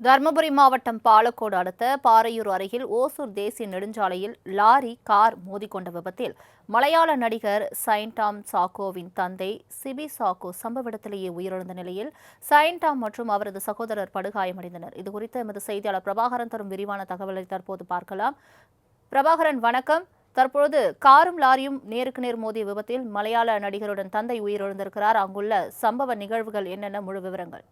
தருமபுரி மாவட்டம் பாலக்கோடு அடுத்த பாறையூர் அருகில் ஓசூர் தேசிய நெடுஞ்சாலையில் லாரி கார் மோதிக்கொண்ட விபத்தில் மலையாள நடிகர் சைன்டாம் சாக்கோவின் தந்தை சிபி சாக்கோ சம்பவ இடத்திலேயே உயிரிழந்த நிலையில் சைன்டாம் மற்றும் அவரது சகோதரர் படுகாயமடைந்தனர். இதுகுறித்து எமது செய்தியாளர் பிரபாகரன் தரும் விரிவான தகவலை தற்போது பார்க்கலாம். பிரபாகரன் வணக்கம். தற்பொழுது காரும் லாரியும் நேருக்கு நேர் மோதிய விபத்தில் மலையாள நடிகருடன் தந்தை உயிரிழந்திருக்கிறார். அங்குள்ள சம்பவ நிகழ்வுகள் என்னென்ன? முழு விவரங்கள்.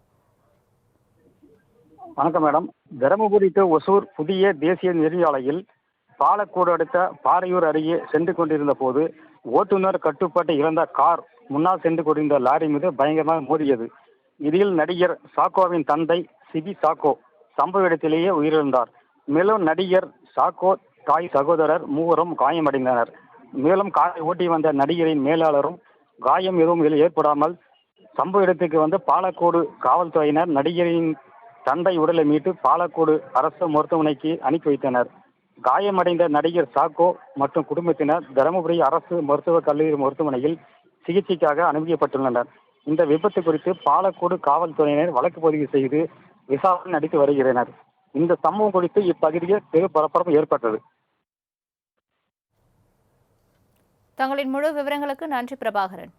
வணக்கம் மேடம். தருமபுரி டு ஒசூர் புதிய தேசிய நெடுஞ்சாலையில் பாலக்கோடு அடுத்த பாறையூர் அருகே சென்று கொண்டிருந்த போது ஓட்டுநர் கட்டுப்பாட்டை இழந்த கார் முன்னால் சென்று கொண்டிருந்த லாரி மீது பயங்கரமாக மோதியது. இதில் நடிகர் சாக்கோவின் தந்தை சிபி சாக்கோ சம்பவ இடத்திலேயே உயிரிழந்தார். மேலும் நடிகர் சாக்கோ தாய் சகோதரர் மூவரும் காயமடைந்தனர். மேலும் காரை ஓட்டி வந்த நடிகரின் மேலாளரும் காயம் எதுவும் இதில் ஏற்படாமல் சம்பவ இடத்துக்கு வந்து பாலக்கோடு காவல்துறையினர் நடிகரின் தந்தை உடலை மீட்டு பாலக்கோடு அரசு மருத்துவமனைக்கு அனுப்பி வைத்தனர். காயமடைந்த நடிகர் சாக்கோ மற்றும் குடும்பத்தினர் தருமபுரி அரசு மருத்துவக் கல்லூரி மருத்துவமனையில் சிகிச்சைக்காக அனுமதிக்கப்பட்டுள்ளனர். இந்த விபத்து குறித்து பாலக்கோடு காவல்துறையினர் வழக்கு பதிவு செய்து விசாரணை நடித்து வருகிறனர். இந்த சம்பவம் குறித்து இப்பகுதியில் பெரும் பரபரப்பு ஏற்பட்டது. தங்களின் முழு விவரங்களுக்கு நன்றி பிரபாகரன்.